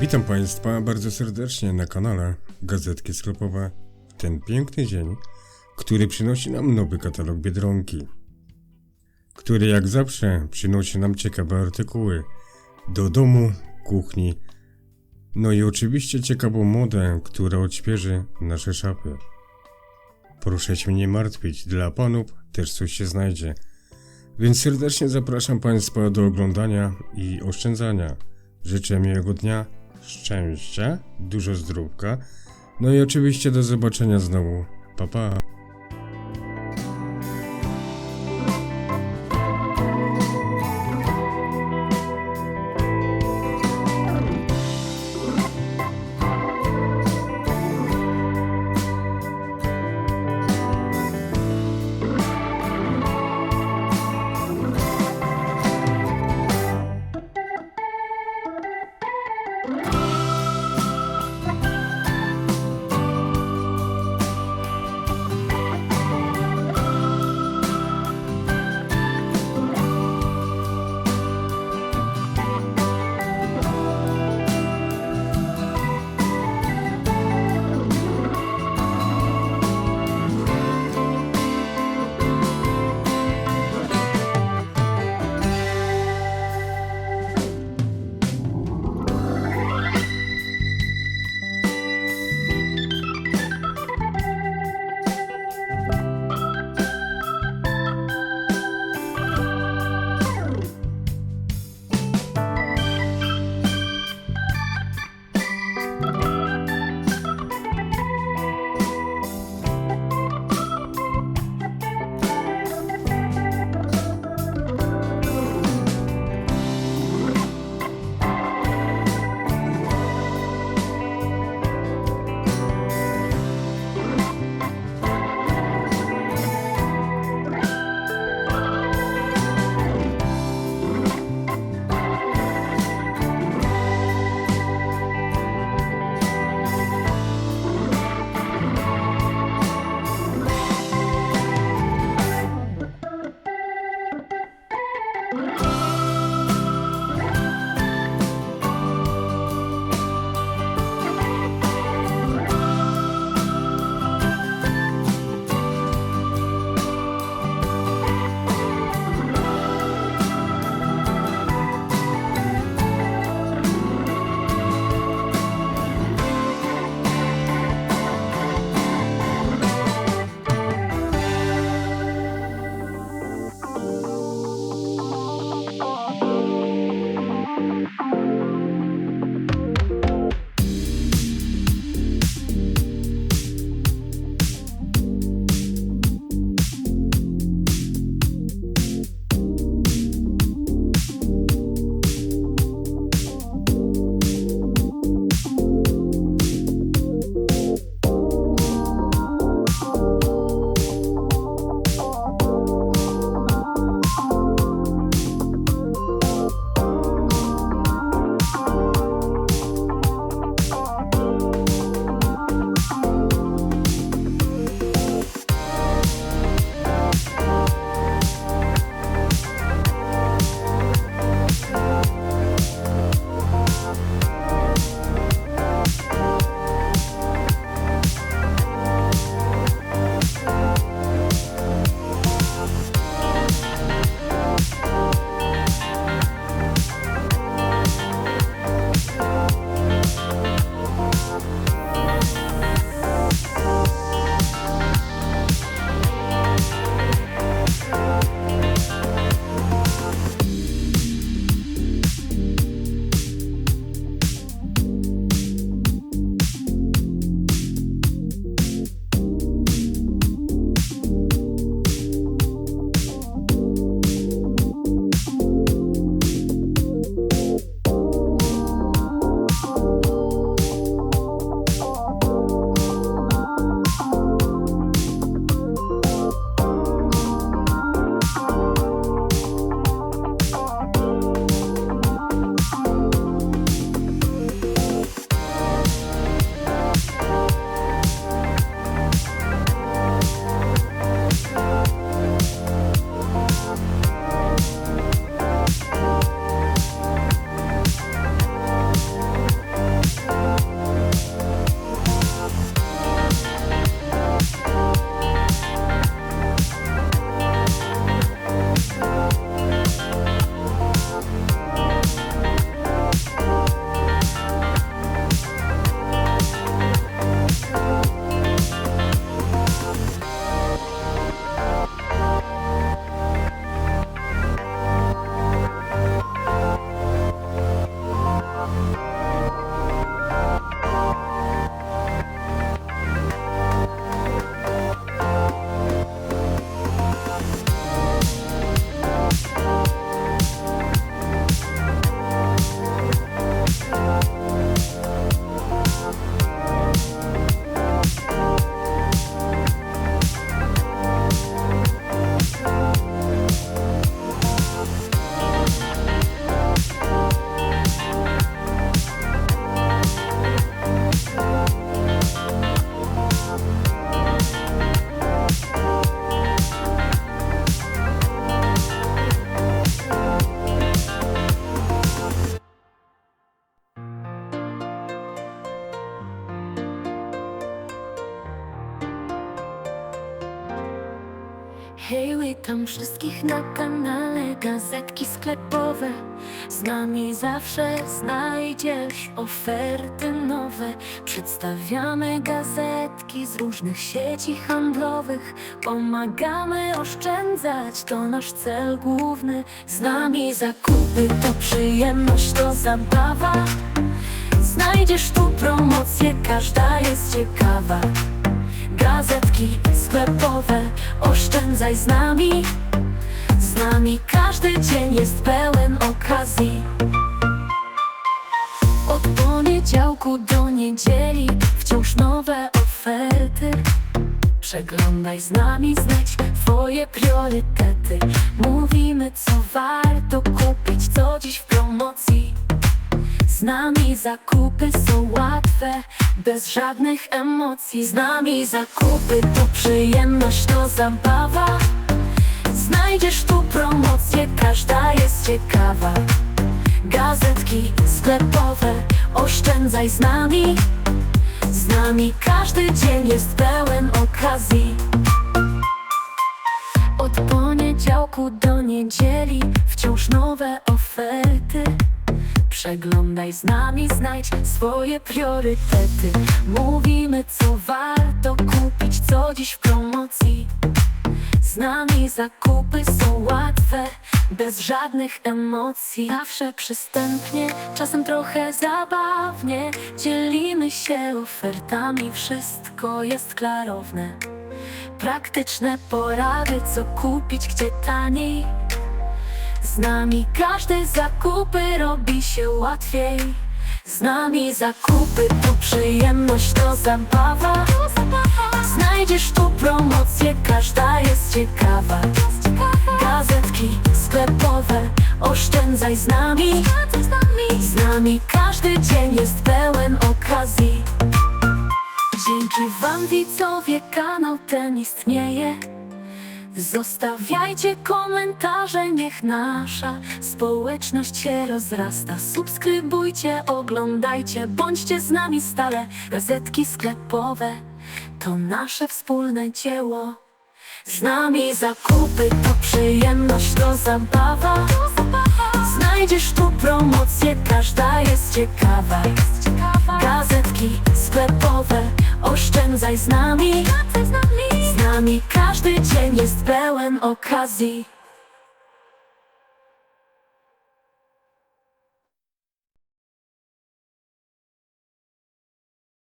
Witam Państwa bardzo serdecznie na kanale Gazetki Sklepowe. Ten piękny dzień, który przynosi nam nowy katalog Biedronki, który jak zawsze przynosi nam ciekawe artykuły do domu, kuchni, no i oczywiście ciekawą modę, która odświeży nasze szafy. Proszę się nie martwić, dla panów też coś się znajdzie. Więc serdecznie zapraszam Państwa do oglądania i oszczędzania. Życzę miłego dnia, szczęścia, dużo zdrówka, no i oczywiście do zobaczenia znowu. Pa pa! Hej, witam wszystkich na kanale Gazetki Sklepowe. Z nami zawsze znajdziesz oferty nowe. Przedstawiamy gazetki z różnych sieci handlowych. Pomagamy oszczędzać, to nasz cel główny. Z nami zakupy to przyjemność, to zabawa. Znajdziesz tu promocje, każda jest ciekawa. Gazetki sklepowe, oszczędzaj z nami. Z nami każdy dzień jest pełen okazji. Od poniedziałku do niedzieli wciąż nowe oferty. Przeglądaj z nami, znajdź twoje priorytety. Mówimy co warto kupić, co dziś w promocji. Z nami zakupy są łatwe, bez żadnych emocji. Z nami zakupy to przyjemność, to zabawa. Znajdziesz tu promocje, każda jest ciekawa. Gazetki sklepowe, oszczędzaj z nami. Z nami każdy dzień jest pełen okazji. Od poniedziałku do niedzieli wciąż nowe oferty. Przeglądaj z nami, znajdź swoje priorytety. Mówimy, co warto kupić, co dziś w promocji. Z nami zakupy są łatwe, bez żadnych emocji. Zawsze przystępnie, czasem trochę zabawnie. Dzielimy się ofertami, wszystko jest klarowne. Praktyczne porady, co kupić, gdzie taniej. Z nami każde zakupy robi się łatwiej. Z nami zakupy to przyjemność, to zabawa. Znajdziesz tu promocje, każda jest ciekawa. Gazetki sklepowe, oszczędzaj z nami. Z nami każdy dzień jest pełen okazji. Dzięki wam widzowie kanał ten istnieje. Zostawiajcie komentarze, niech nasza społeczność się rozrasta. Subskrybujcie, oglądajcie, bądźcie z nami stale. Gazetki sklepowe to nasze wspólne dzieło. Z nami zakupy to przyjemność, to zabawa. Znajdziesz tu promocje, każda jest ciekawa. Gazetki sklepowe, oszczędzaj z nami. Nami każdy dzień jest pełen okazji.